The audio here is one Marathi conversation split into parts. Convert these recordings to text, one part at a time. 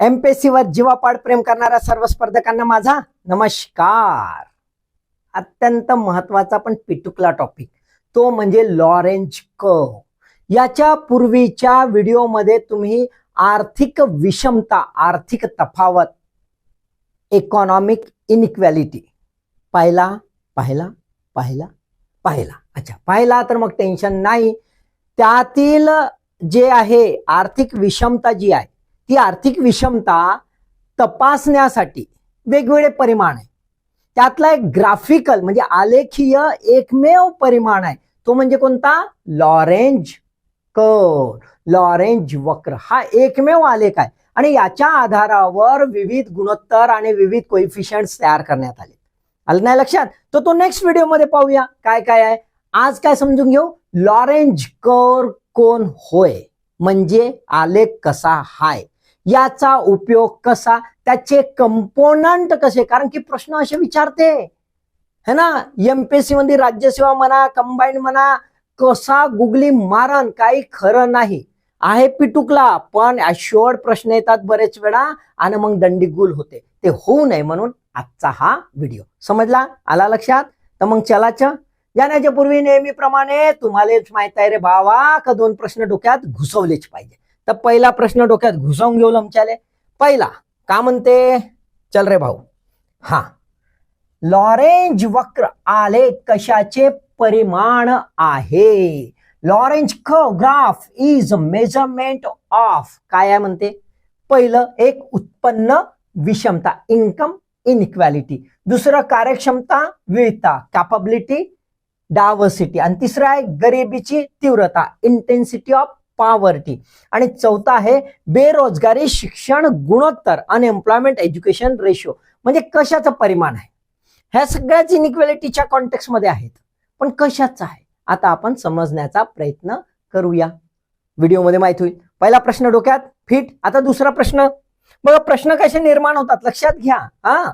एमपीएससीवर जीवापाड प्रेम करणाऱ्या सर्व स्पर्धकांना माझा नमस्कार. अत्यंत महत्त्वाचा पण पिटुकला टॉपिक तो म्हणजे लॉरेंज कर्व याच्या पूर्वीच्या व्हिडिओमध्ये तुम्ही आर्थिक विषमता आर्थिक तफावत इकॉनॉमिक इनइक्वॅलिटी पाहिला पाहिला पाहिला पाहिला. अच्छा पाहिला तर मग टेन्शन नाही. त्यातील जे आहे आर्थिक विषमता जी आहे ती आर्थिक विषमता तपासण्यासाठी वेगवेगळे परिमाण आहे. त्यातला एक ग्राफिकल म्हणजे आलेखीय एकमेव परिमाण आहे. तो म्हणजे कोणता? लॉरेंज कर. लॉरेंज वक्र. हा एकमेव आलेख आहे. आणि याच्या आधारावर विविध गुणोत्तर आणि विविध कोइफिशियंट तयार करण्यात आले. आलं नाही लक्षात? तर तो नेक्स्ट व्हिडिओमध्ये पाहूया. काय काय आहे? आज काय समजून घेऊ? लॉरेंज कर कोण होय? म्हणजे आलेख कसा हाय? याचा उपयोग कसा त्याचे कंपोनंट कसे? कारण की प्रश्न असे विचारते. है ना? एमपीएससी मध्ये राज्यसेवा म्हणा कंबाईन म्हणा कसा गुगली मारण काही खरं नाही. आहे पिटुकला पण अशोअर्ड प्रश्न येतात बरेच वेळा आणि मग दंडीगुल होते. ते होऊ नये म्हणून आजचा हा व्हिडिओ समजला? आला लक्षात? तर मग चलाच जाण्याच्या पूर्वी नेहमीप्रमाणे तुम्हालाच माहीत आहे रे भावा का दोन प्रश्न डोक्यात घुसवलेच पाहिजे. तर पहिला प्रश्न डोक्यात घुसवून घेऊ लमच्याले. पहिला का म्हणते? चल रे भाऊ. हा. लॉरेंज वक्र आले कशाचे परिमाण आहे? Lorenz graph is measurement of काय आहे म्हणते? पहिलं एक उत्पन्न विषमता इन्कम इनइक्वॅलिटी. दुसरं कार्यक्षमता विविधता कॅपॅबिलिटी डायव्हर्सिटी आणि तिसरं आहे गरिबीची तीव्रता इंटेन्सिटी ऑफ पॉवर्टी आणि चौथा आहे बेरोजगारी शिक्षण गुणोत्तर अनएम्प्लॉयमेंट एज्युकेशन रेशो म्हणजे कशाचं परिमाण आहे? ह्या सगळ्याच इनइक्वॅलिटीच्या कॉन्टेक्स्टमध्ये आहेत. पण कशाचं आहे? आता आपण समजण्याचा प्रयत्न करूया. व्हिडिओमध्ये माहीत होईल. पहिला प्रश्न डोक्यात फिट. आता दुसरा प्रश्न. बघा प्रश्न कसे निर्माण होतात? लक्षात घ्या. हा?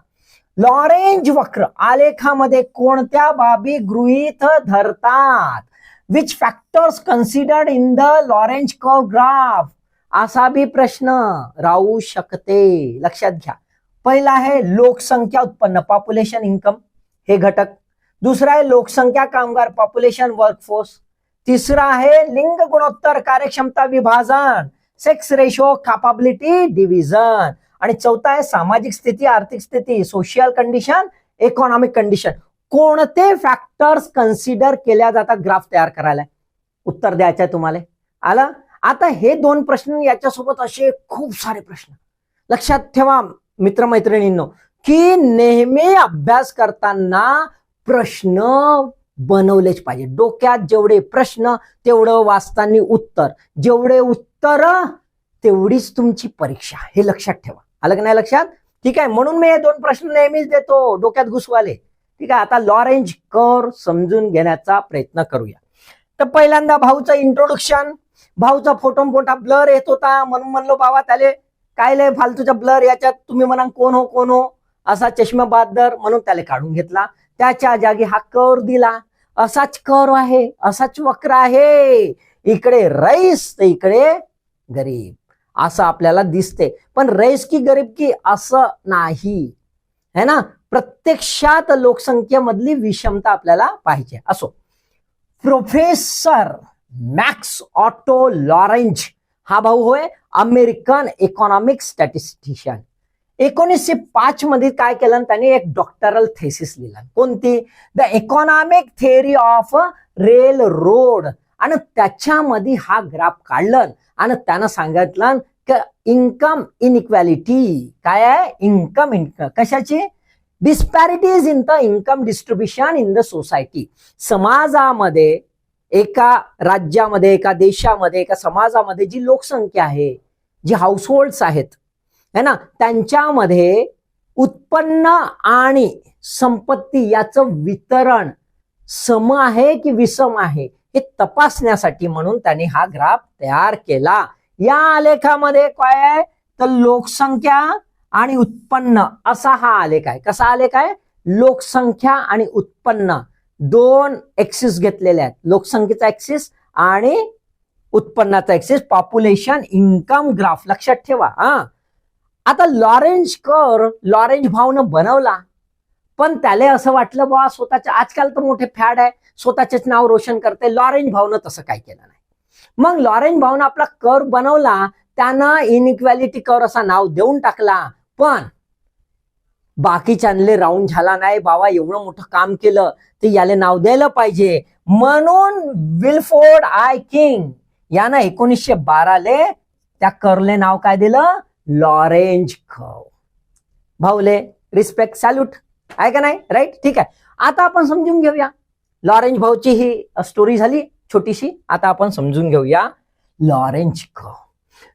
लॉरेंज वक्र आलेखामध्ये कोणत्या बाबी गृहीत धरतात? Which factors considered in the Lorenz curve graph असा बी प्रश्न. राहू शकते. लक्षात घ्या. पहिला आहे लोकसंख्या उत्पन्न पॉप्युलेशन इन्कम हे घटक. दुसरा आहे लोकसंख्या कामगार पॉप्युलेशन वर्कफोर्स तिसरा आहे लिंग गुणोत्तर कार्यक्षमता विभाजन. सेक्स रेशो कॅपाबिलिटी डिव्हिजन आणि चौथा आहे सामाजिक स्थिती आर्थिक स्थिती सोशियल कंडिशन इकॉनॉमिक कंडिशन कोणते फॅक्टर्स कन्सिडर केल्या जातात ग्राफ तयार करायला? उत्तर द्यायचं आहे तुम्हाला. आलं? आता हे दोन प्रश्न याच्यासोबत असे खूप सारे प्रश्न. लक्षात ठेवा मित्रमैत्रिणींनो की नेहमी अभ्यास करताना प्रश्न बनवलेच पाहिजे. डोक्यात जेवढे प्रश्न तेवढं वाचताना उत्तर. जेवढे उत्तर तेवढीच तुमची परीक्षा. हे लक्षात ठेवा. आलं की नाही लक्षात? ठीक आहे म्हणून मी हे दोन प्रश्न नेहमीच देतो. डोक्यात घुसवाले. ठीक आहे? आता लॉरेंज कर समजून घेण्याचा प्रयत्न करूया. तर पहिल्यांदा भाऊचं इंट्रोडक्शन भाऊचा फोटो मोठा ब्लर येत होता. म्हणून म्हणलो बाबा त्याले काय लय फालतूचा ब्लर याच्यात? तुम्ही म्हणा कोण हो कोण हो? असा चष्मा बहादर म्हणून त्याला काढून घेतला. त्याच्या जागी हा कर दिला. असाच कर आहे असाच वक्र आहे. इकडे रईस तर इकडे गरीब. असं आपल्याला दिसते. पण रईस की गरीब की असं नाही. है ना? प्रत्यक्षात लोकसंख्येमधली विषमता आपल्याला पाहिजे. असो. प्रोफेसर मॅक्स ऑटो लॉरेंज हा भाऊ होय अमेरिकन इकॉनॉमिक स्टॅटिस्टिशियन एकोणीसशे पाच मध्ये काय केलं त्यांनी एक डॉक्टरल थेसिस लिहिलं. कोणती? The economic theory of rail road आणि त्याच्यामध्ये हा ग्राफ काढलं आणि त्यानं सांगितलं की इन्कम इनइक्वॅलिटी काय आहे? इन्कम इन्कम कशाची? Disparities in the income distribution in the society समाजामध्ये एका राज्यामध्ये एका देशामध्ये एका समाजामध्ये जी लोकसंख्या आहे जी हाऊसहोल्ड्स आहेत है ना? त्यांच्यामध्ये उत्पन्न आणि संपत्ती याचं वितरण सम आहे की विषम आहे हे तपासण्यासाठी म्हणून त्यांनी हा ग्राफ तयार केला. या आलेखामध्ये काय आहे? तर लोकसंख्या आणि उत्पन्न. असा हा आलेख आहे. कसा आलेख आहे? लोकसंख्या आणि उत्पन्न. दोन एक्सिस घेतलेले आहेत. लोकसंख्येचा एक्सिस आणि उत्पन्नाचा एक्सिस पॉप्युलेशन इन्कम ग्राफ लक्षात ठेवा हा. आता लॉरेंज कर लॉरेंज भावनं बनवला. पण त्याला असं वाटलं बा स्वतःच्या आजकाल तर मोठे फॅड आहे. स्वतःचेच नाव रोशन करते. लॉरेंज भावनं तसं काय केलं नाही. मग लॉरेंज भावनं आपला कर बनवला. त्यानं इनइक्वॅलिटी कर असा नाव देऊन टाकला. पण बाकीच्यांले राऊंड झाला नाही. बाबा एवढं मोठं काम केलं ते याले नाव द्यायला पाहिजे. म्हणून विल्फोर्ड आय किंग यानं एकोणीसशे बाराले त्या करले नाव काय दिलं? लॉरेंज खव भाऊले रिस्पेक्ट सॅल्यूट आहे का नाही? राईट ठीक आहे. आता आपण समजून घेऊया. लॉरेंज भाऊची ही स्टोरी झाली छोटीशी. आता आपण समजून घेऊया. Lorenz curve.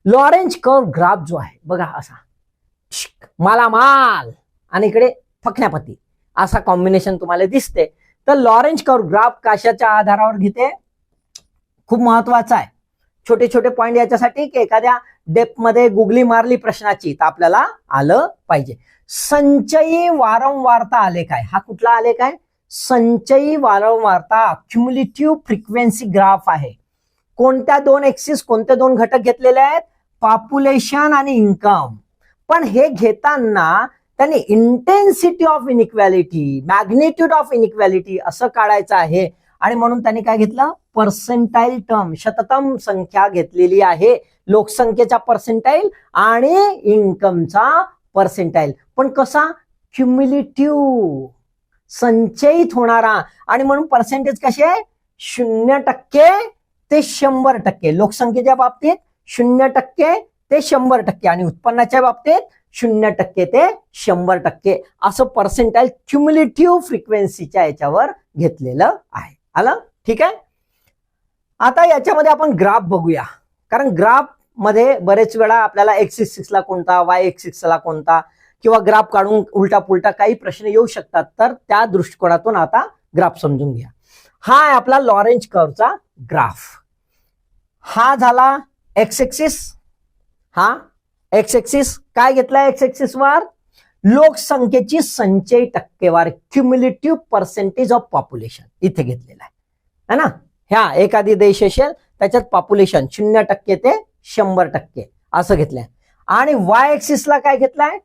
Lorenz curve graph जो आहे बघा असा. मालामाल. आणि इकडे फकण्यापती. असा कॉम्बिनेशन तुम्हाला दिसते. तर लॉरेंज कर्व ग्राफ कशाच्या आधारावर घेते. खूप महत्त्वाचा आहे. छोटे छोटे पॉईंट याच्यासाठी की एखाद्या डेपमध्ये गुगली मारली प्रश्नाची तर आपल्याला आलं पाहिजे. संचयी वारंवारता आलेख आहे हा कुठला आलेख आहे संचयी वारंवारता क्युम्युलेटिव्ह फ्रिक्वेन्सी ग्राफ आहे. कोणत्या दोन एक्सिस कोणते दोन घटक घेतलेले आहेत? पॉप्युलेशन आणि इन्कम पण हे घेताना त्यांनी intensity of inequality magnitude of inequality असं काढायचं आहे. आणि म्हणून त्यांनी काय घेतलं? पर्सेंटाईल टर्म शततम संख्या घेतलेली आहे. लोकसंख्येचा पर्सेंटाईल आणि इन्कमचा पर्सेंटाईल पण कसा? क्युम्युलेटिव्ह संचयित होणारा. आणि म्हणून पर्सेंटेज कसे शून्य टक्के ते शंभर टक्के. लोकसंख्येच्या बाबतीत शून्य टक्के ते शंभर टक्के. आणि उत्पन्नाच्या बाबतीत शून्य टक्के ते शंभर टक्के. असं पर्सेंटाईल क्युम्युलेटिव्ह फ्रिक्वेन्सीच्या याच्यावर घेतलेलं आहे. आलं? ठीक आहे? आता याच्यामध्ये आपण ग्राफ बघूया. कारण ग्राफमध्ये बरेच वेळा आपल्याला एक्स सिक्सला कोणता वाय एक्स सिक्सला कोणता किंवा ग्राफ काढून उलटा पुलटा काही प्रश्न येऊ शकतात. तर त्या दृष्टिकोनातून आता ग्राफ समजून घ्या. हा आहे आपला लॉरेंज कर्वचा ग्राफ हा झाला एक्स एक्सिस हा? एक्स एक्सिस काय घेतला एक्स एक्सिस वर? लोकसंख्येची संचयी टक्केवारी क्युम्युलेटिव्ह पर्सेंटेज ऑफ पॉप्युलेशन इथे घेतलेला आहे. ना? ह्या एखादी देश असेल त्याच्यात पॉप्युलेशन शून्य टक्के ते शंभर टक्के. असं घेतलंय. आणि वाय एक्सिसला काय घेतलाय?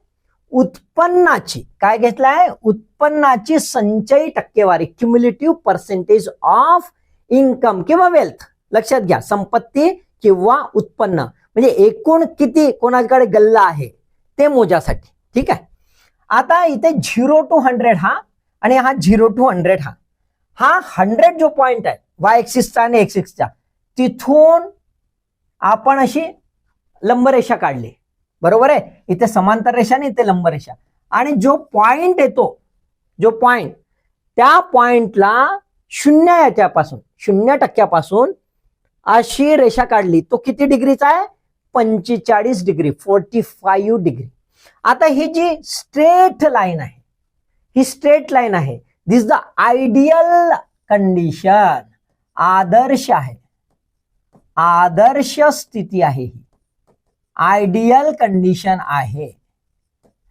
उत्पन्नाची. काय घेतलाय? उत्पन्नाची संचयी टक्केवारी क्युम्युलेटिव्ह पर्सेंटेज ऑफ इन्कम किंवा वेल्थ लक्षात घ्या. संपत्ती किंवा उत्पन्न. म्हणजे एकूण किती कोणाकडे गल्ला आहे ते मोजासाठी. ठीक आहे? आता इथे झिरो टू हंड्रेड हा आणि हा झिरो टू हंड्रेड हा. हा हंड्रेड जो पॉइंट आहे वाय एक्सिसचा आणि एक्सिक्सचा तिथून आपण अशी लंबरेषा काढली. बरोबर आहे? इथे समांतर रेषा आणि इथे लंबरेषा आणि जो पॉइंट येतो जो पॉइंट त्या पॉइंटला शून्य याच्यापासून शून्य टक्क्यापासून अशी रेषा काढली. तो किती डिग्रीचा आहे? पंचेचाळीस डिग्री फोर्टी फाईव्ह डिग्री. आता ही जी स्ट्रेट लाईन आहे ही स्ट्रेट लाईन आहे दिस द आयडियल कंडिशन आदर्श आहे. आदर्श स्थिती आहे ही. आयडियल कंडिशन आहे.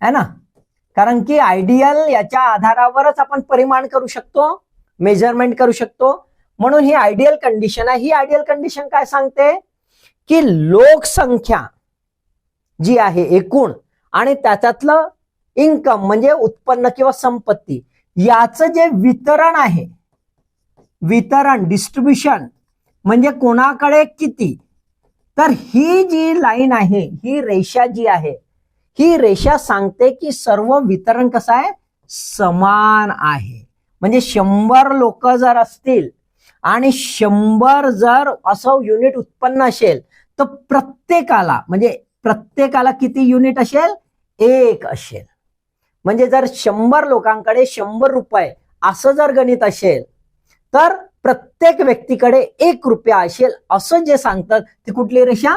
है ना? कारण की आयडियल याच्या आधारावरच आपण परिमाण करू शकतो मेजरमेंट करू शकतो. म्हणून ही आयडियल कंडिशन आहे. ही आयडियल कंडिशन काय सांगते? की लोकसंख्या जी आहे एकूण आणि त्याच्यातलं इन्कम म्हणजे उत्पन्न किंवा संपत्ती याचं जे वितरण आहे वितरण डिस्ट्रीब्युशन म्हणजे कोणाकडे किती तर ही जी लाईन आहे ही रेषा जी आहे ही रेषा सांगते की सर्व वितरण कसं आहे? समान आहे. म्हणजे शंभर लोक जर असतील आणि शंभर जर असं युनिट उत्पन्न असेल तर प्रत्येकाला म्हणजे प्रत्येकाला किती युनिट असेल? एक असेल. म्हणजे जर शंभर लोकांकडे शंभर रुपये असं जर गणित असेल तर प्रत्येक व्यक्तीकडे एक रुपया असेल असं जे सांगतात ती कुठली रेषा?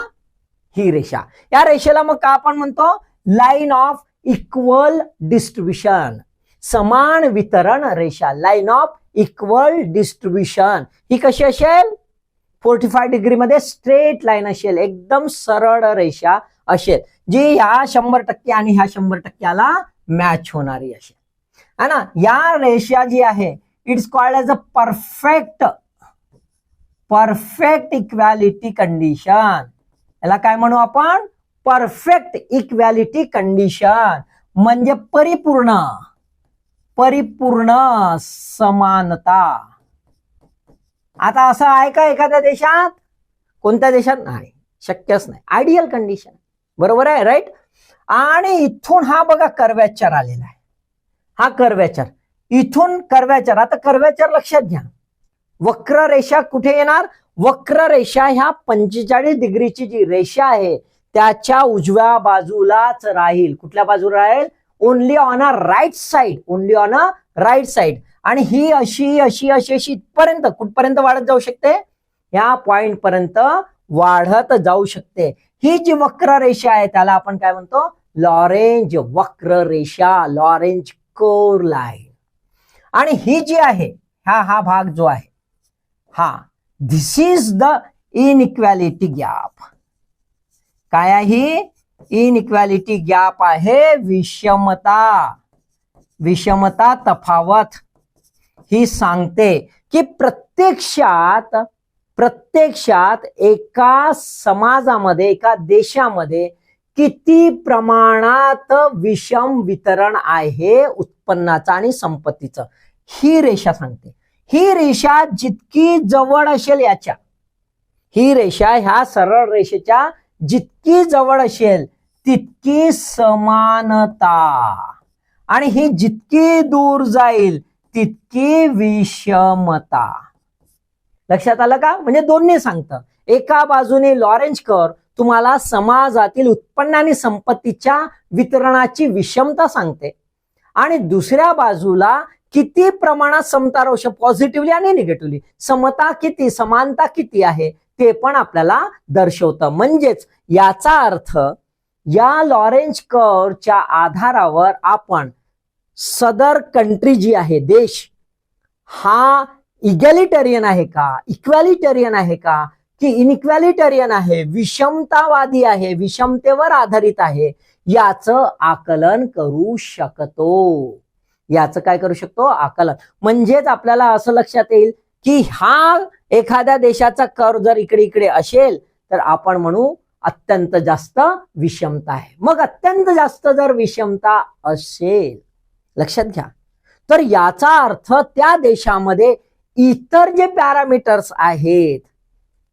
ही रेषा. या रेषेला मग का आपण म्हणतो? लाईन ऑफ इक्वल डिस्ट्रीब्युशन समान वितरण रेषा. लाईन ऑफ इक्वल डिस्ट्रीब्युशन ही कशी असेल? फोर्टी फाय डिग्रीमध्ये स्ट्रेट लाईन असेल एकदम सरळ रेषा असेल जी ह्या शंभर टक्के आणि ह्या शंभर टक्क्याला मॅच होणारी असेल है ना? या रेषा जी आहे it's called as a perfect perfect equality condition याला काय म्हणू आपण? परफेक्ट इक्वॅलिटी कंडिशन म्हणजे परिपूर्ण परिपूर्ण समानता. आता असं आहे का एखाद्या देशात? कोणत्या देशात? नाही. शक्यच नाही. आयडियल कंडिशन बरोबर आहे राईट आणि इथून हा बघा कर्व्याचर आलेला आहे. हा कर्व्याचर इथून कर्व्याचर आता कर्व्याचर लक्षात घ्या. वक्र रेषा कुठे येणार? वक्र रेषा ह्या पंचेचाळीस डिग्रीची जी रेषा आहे त्याच्या उजव्या बाजूलाच राहील. कुठल्या बाजूला राहील? Only on a right side only on a right side आणि ही अशी अशी अशी अशी इथपर्यंत कुठपर्यंत वाढत जाऊ शकते? या पॉइंट पर्यंत वाढत जाऊ शकते. ही जी वक्र रेषा आहे त्याला आपण काय म्हणतो? लॉरेंज वक्र रेषा लॉरेंज कोर लाईन आणि ही जी आहे हा हा भाग जो आहे हा this is the inequality gap काय आहे? इनइक्वॅलिटी गॅप आहे विषमता. विषमता तफावत. ही सांगते की प्रत्यक्षात प्रत्यक्षात एका समाजामध्ये एका देशामध्ये किती प्रमाणात विषम वितरण आहे उत्पन्नाचं आणि संपत्तीचं. ही रेषा सांगते. ही रेषा जितकी जवळ असेल याच्या ही रेषा ह्या सरळ रेषेच्या जितकी जवळ असेल तितकी समानता. आणि ही जितकी दूर जाईल तितकी विषमता. लक्षात आलं का? म्हणजे दोन्ही सांगतं. एका बाजूने लॉरेंज कर तुम्हाला समाजातील उत्पन्न आणि संपत्तीच्या वितरणाची विषमता सांगते. आणि दुसऱ्या बाजूला किती प्रमाणात समता राहू पॉझिटिव्हली आणि निगेटिव्हली समता किती समानता किती आहे ते पण आपल्याला दर्शवतं. म्हणजेच याचा अर्थ या लॉरेंज कर्वच्या आधारावर आपण सदर कंट्री जी आहे देश हा इगॅलिटेरियन आहे का इक्वॅलिटेरियन आहे का की इनइक्वॅलिटेरियन आहे विषमतावादी आहे विषमतेवर आधारित आहे याचं आकलन करू शकतो. याचं काय करू शकतो? आकलन. म्हणजेच आपल्याला असं लक्षात येईल की हा एखाद्या देशाचा कर जर इकडे इकडे असेल तर आपण म्हणू अत्यंत जास्त विषमता आहे. मग अत्यंत जास्त जर विषमता असेल लक्षात घ्या. तर याचा अर्थ त्या देशामध्ये इतर जे पॅरामीटर्स आहेत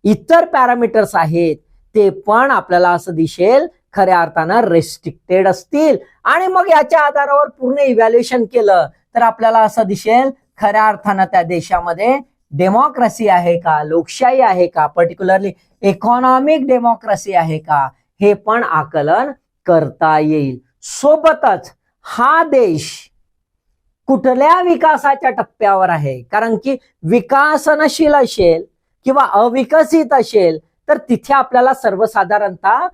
इतर पॅरामीटर्स आहेत ते पण आपल्याला असं दिसेल खऱ्या अर्थानं रेस्ट्रिक्टेड असतील. आणि मग याच्या आधारावर पूर्ण इव्हॅल्युएशन केलं तर आपल्याला असं दिसेल खऱ्या अर्थानं त्या देशामध्ये डेमोक्रेसी आहे का लोकशाही आहे का पर्टिक्युलरली इकॉनॉमिक डेमोक्रेसी आहे का हे पण आकलन करता येईल. सोबतच हा देश कुठल्या विकासाच्या टप्प्यावर आहे? कारण की विकासनशील असेल किंवा अविकसित असेल तर तिथे आपल्याला सर्वसाधारणतः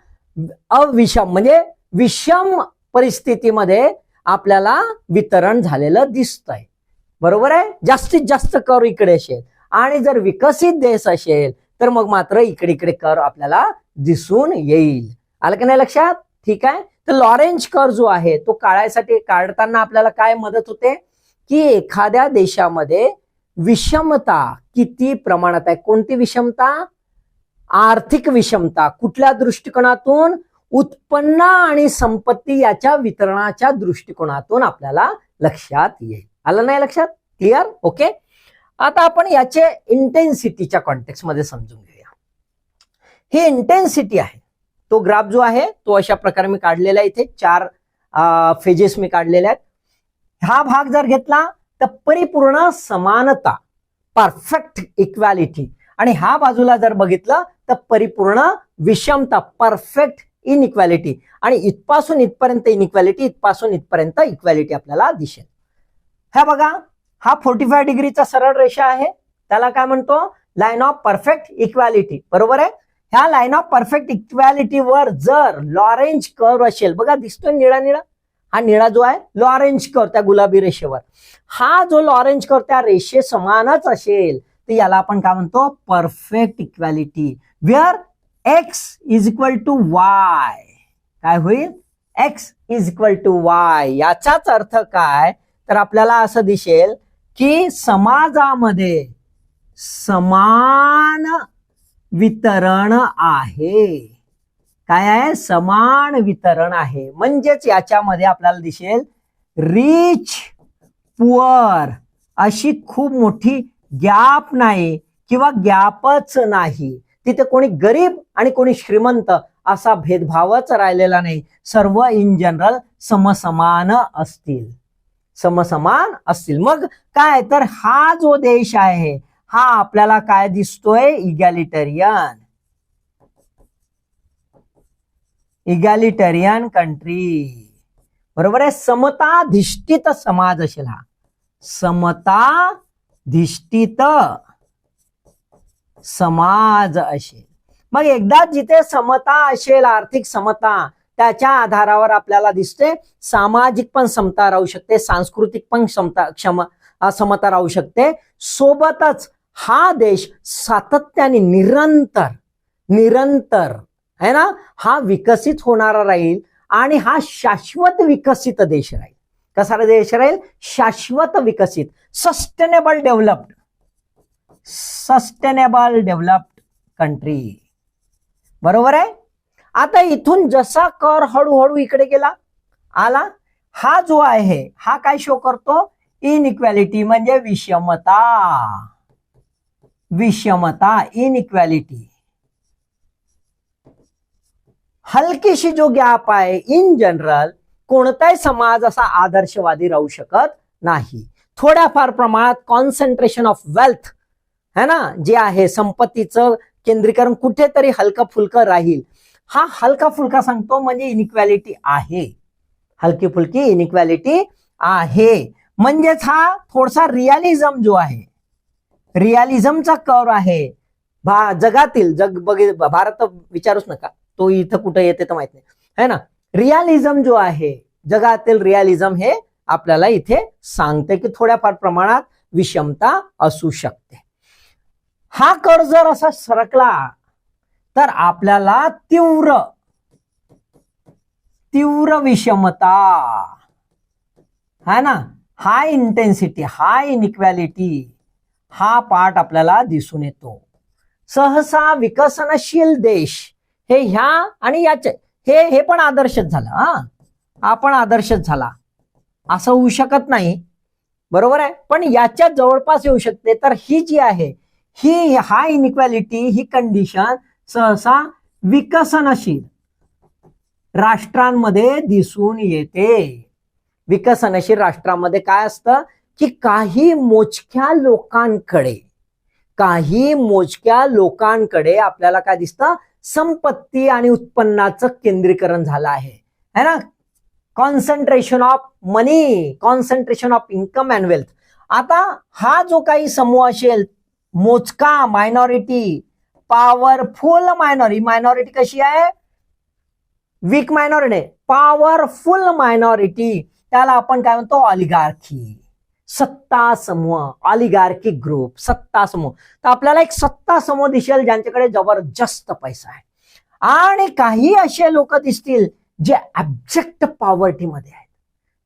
अविषम म्हणजे विषम परिस्थितीमध्ये आपल्याला वितरण झालेलं दिसतंय. बरोबर आहे? जास्तीत जास्त कर इकडे असेल. आणि जर विकसित देश असेल तर मग मात्र इकडे इकडे कर आपल्याला दिसून येईल. आलं की नाही लक्षात? ठीक आहे? तर लॉरेंज कर जो आहे तो काढायसाठी काढताना आपल्याला काय मदत होते? की एखाद्या देशामध्ये विषमता किती प्रमाणात आहे? कोणती विषमता? आर्थिक विषमता. कुठल्या दृष्टिकोनातून? उत्पन्न आणि संपत्ती याच्या वितरणाच्या दृष्टिकोनातून आपल्याला लक्षात येईल. आलं नाही लक्षात? क्लिअर ओके आता आपण याचे इंटेन्सिटीच्या कॉन्टेक्स्टमध्ये समजून घेऊया. ही इंटेन्सिटी आहे. तो ग्राफ जो आहे तो अशा प्रकारे मी काढलेला आहे इथे. चार फेजेस मी काढलेल्या आहेत. हा भाग जर घेतला तर परिपूर्ण समानता परफेक्ट इक्वॅलिटी आणि हा बाजूला जर बघितलं तर परिपूर्ण विषमता परफेक्ट इनइक्वॅलिटी आणि इथपासून इथपर्यंत इनइक्वॅलिटी इथपासून इथपर्यंत इक्वॅलिटी आपल्याला दिसेल. ह्या बघा हा फोर्टी फाय डिग्रीचा सरळ रेषा आहे. त्याला काय म्हणतो? लाईन ऑफ परफेक्ट इक्वॅलिटी बरोबर आहे? ह्या लाईन ऑफ परफेक्ट इक्वॅलिटीवर जर लॉरेंज कर्व असेल बघा दिसतोय निळा निळा. हा निळा जो आहे लॉरेंज कर त्या गुलाबी रेषेवर. हा जो लॉरेंज कर त्या रेषे समानच असेल तर याला आपण काय म्हणतो? Perfect equality where X is equal to Y काय होईल? X is equal to Y याचाच अर्थ काय? तर आपल्याला असं दिसेल की समाजामध्ये समान वितरण आहे. काय आहे? समान वितरण आहे. म्हणजेच याच्यामध्ये आपल्याला दिसेल रिच पुअर अशी खूप मोठी गॅप नाही किंवा गॅपच नाही. तिथे कोणी गरीब आणि कोणी श्रीमंत असा भेदभावच राहिलेला नाही. सर्व इन जनरल समसमान असतील. समसमान असतील. मग काय? तर हा जो देश आहे हा आपल्याला काय दिसतोय? इगॅलिटरियन इगॅलिटरियन कंट्री बरोबर आहे? समताधिष्ठित समाज असेल हा. समताधिष्ठित समाज असेल. मग एकदा जिथे समता असेल आर्थिक समता त्याच्या आधारावर आपल्याला दिसते सामाजिक पण समता राहू शकते सांस्कृतिक पण क्षमता क्षम समता राहू शकते. सोबतच हा देश सातत्याने निरंतर निरंतर है ना? हा विकसित होणारा राहील आणि हा शाश्वत विकसित देश राहील. कसा देश राहील? शाश्वत विकसित sustainable developed sustainable developed country बरोबर आहे? आता इथून जसा कर हळूहळू इकडे गेला आला हा जो आहे हा काय शो करतो? इनइक्वॅलिटी म्हणजे विषमता. विषमता इनइक्वालिटी हलकीशी जो गॅप आहे इन जनरल कोणताही समाज असा आदर्शवादी राहू शकत नाही. थोड्याफार प्रमाणात कॉन्सन्ट्रेशन ऑफ वेल्थ है ना? जे आहे संपत्तीचं केंद्रीकरण कुठेतरी हलका फुलकं राहील. हा हलका फुलका सांगतो म्हणजे इनइक्वॅलिटी आहे. हलकी फुलकी इनइक्वॅलिटी आहे. म्हणजेच हा थोडासा रिअलिझम जो आहे रियालिझमचा कर आहे. भा जगातील जग बघ भारत विचारूच नका. तो इथं कुठं येते तर माहीत नाही. है ना? रियालिझम जो आहे जगातील रियालिझम हे आपल्याला इथे सांगते की थोड्याफार प्रमाणात विषमता असू शकते. हा कर जर असा सरकला तर आपल्याला तीव्र तीव्र विषमता है ना? हाय इंटेन्सिटी हाय इनइक्वॅलिटी हा पाठ आपल्याला दिसून येतो. सहसा विकसनशील देश हे ह्या आणि याचे हे हे पण आदर्शच झालं हा. हा पण आदर्शच झाला. असं होऊ शकत नाही. बरोबर आहे? पण याच्या जवळपास येऊ शकते. तर ही जी आहे ही हा इनइक्वॅलिटी ही कंडिशन सहसा विकसनशील राष्ट्रांमध्ये दिसून येते. विकसनशील राष्ट्रांमध्ये काय असतं? की काही मोजक्या लोकांकडे काही मोजक्या लोकांकडे आपल्याला काय दिसतं? संपत्ती आणि उत्पन्नाचं केंद्रीकरण झालं आहे. है ना? Concentration of money concentration of income and wealth आता हा जो काही समूह असेल मोजका मायनॉरिटी पॉवरफुल मायनॉरिटी मायनॉरिटी कशी आहे? वीक मायनॉरिटी पॉवरफुल मायनॉरिटी त्याला आपण काय म्हणतो? ऑलिगार्की सत्ता समूह ऑलिगार्की ग्रुप सत्ता समूह. तर आपल्याला एक सत्ता समूह दिसेल ज्यांच्याकडे जबरदस्त पैसा आहे. आणि काही असे लोक दिसतील जे ऍब्जेक्ट पॉवर्टीमध्ये आहेत.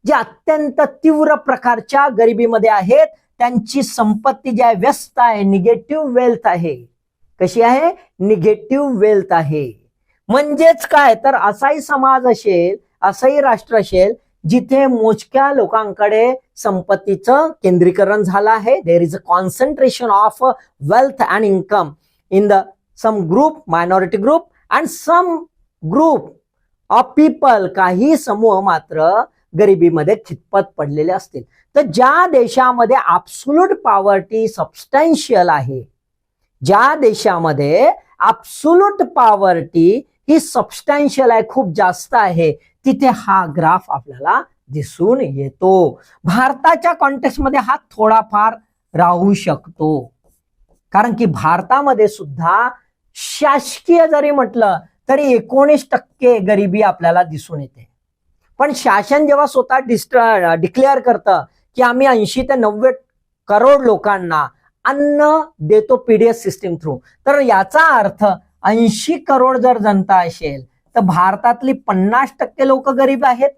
जे अत्यंत तीव्र प्रकारच्या गरिबीमध्ये आहेत. त्यांची संपत्ती जी आहे व्यस्त आहे निगेटिव्ह वेल्थ आहे. कशी आहे? निगेटिव्ह वेल्थ आहे. म्हणजेच काय? तर असाही समाज असेल असंही राष्ट्र असेल जिथे मोजक्या लोकांकडे संपत्तीचं केंद्रीकरण झालं आहे there is a concentration of wealth and income in the some group minority group and some group of people काही समूह मात्र गरिबीमध्ये खितपत पडलेले असतील. तर ज्या देशामध्ये ॲब्सोल्यूट पॉवर्टी सबस्टॅन्शियल आहे ज्या देशामध्ये ॲब्सोल्यूट पॉवर्टी ही सबस्टॅन्शियल आहे खूप जास्त आहे तिथे हा ग्राफ आपल्याला दिसून येतो. भारताच्या कॉन्टेक्स्टमध्ये हा थोडाफार राहू शकतो. कारण की भारतामध्ये सुद्धा शासकीय जरी म्हटलं तरी एकोणीस टक्के गरिबी आपल्याला दिसून येते. पण शासन जेव्हा स्वतः डिस्ट डिक्लेअर करतं की आम्ही ऐंशी ते नव्वद करोड लोकांना अन्न देतो पीडीएस सिस्टीम थ्रू तर याचा अर्थ ऐंशी करोड जर जनता असेल तर भारतातली पन्नास टक्के लोक गरीब आहेत.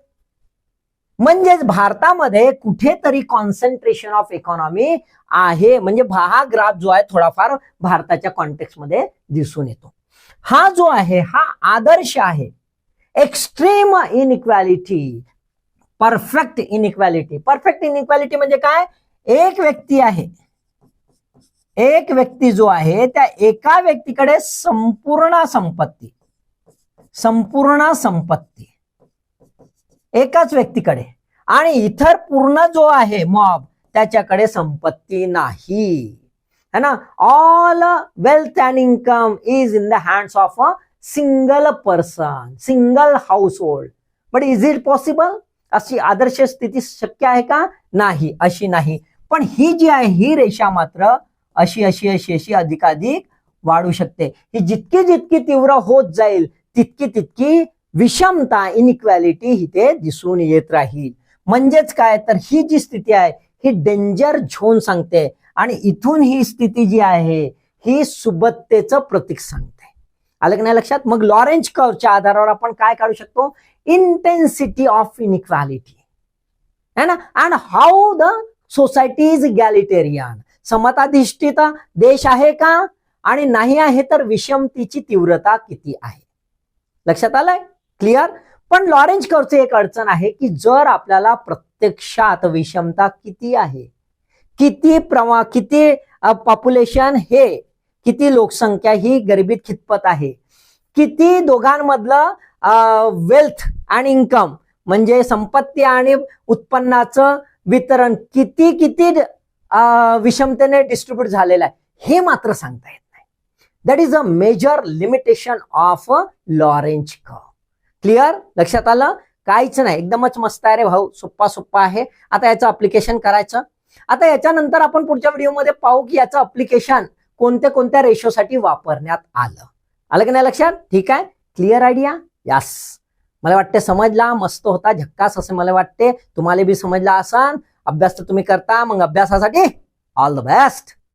म्हणजेच भारतामध्ये कुठेतरी कॉन्सन्ट्रेशन ऑफ इकॉनॉमी आहे. म्हणजे हा ग्राफ जो आहे थोडाफार भारताच्या कॉन्टेक्स्टमध्ये दिसून येतो. हा जो आहे हा आदर्श आहे. Extreme inequality perfect inequality perfect inequality म्हणजे काय? एक व्यक्ती आहे. एक व्यक्ती जो आहे त्या एका व्यक्तीकडे संपूर्ण संपत्ती. संपूर्ण संपत्ती. एकाच व्यक्तीकडे. आणि इतर पूर्ण जो आहे मॉब त्याच्याकडे संपत्ती नाही. है ना? All wealth and income is in the hands of a single person single household but is it possible अशी आदर्श स्थिती शक्य आहे का? नाही अशी नाही. पण ही जी आहे ही रेषा मात्र अशी अशी अशी अशी अधिकाधिक वाढू शकते. ही जितकी जितकी तीव्र होत जाईल तितकी तितकी विषमता इनइक्वॅलिटी इथे दिसून येत राहील. म्हणजेच काय? तर ही जी स्थिती आहे ही डेंजर झोन सांगते आणि इथून ही स्थिती जी आहे ही सुबत्तेचं प्रतीक सांगते. आलं की नाही लक्षात? मग लॉरेंज कर्वच्या आधारावर आपण काय काढू शकतो? इंटेन्सिटी ऑफ इनइक्वॅलिटी है ना? And how the society is egalitarian समताधिष्ठित देश आहे का? आणि नाही आहे तर विषमतेची तीव्रता किती आहे? लक्षात आलंय? क्लिअर पण लॉरेंज कर्वची एक अडचण आहे की जर आपल्याला प्रत्यक्षात विषमता किती आहे? किती प्रमा किती पॉप्युलेशन हे किती लोकसंख्या ही गरिबीत खितपत आहे? किती दोघांमधलं वेल्थ आणि इन्कम म्हणजे संपत्ती आणि उत्पन्नाचं वितरण किती किती अं, विषमतेने डिस्ट्रीब्यूट झालेलं आहे? हे मात्र सांगता येत that is a major limitation of Lorenz curve clear लक्षात आलं? काहीच नाही. एकदमच मस्त आहे रे भाऊ. सोप्पा सोप्पा आहे. आता याचं अप्लिकेशन करायचं. आता याच्यानंतर आपण पुढच्या व्हिडिओमध्ये पाहू की याचं अप्लिकेशन कोणत्या कोणत्या रेशोसाठी वापरण्यात आलं. आलं की नाही लक्षात? ठीक आहे? क्लिअर आयडिया यास मला वाटते समजला? मस्त होता. झक्कास असे मला वाटते. तुम्हाला बी समजला असन. अभ्यास तर तुम्ही करता. मग अभ्यासासाठी ऑल द बेस्ट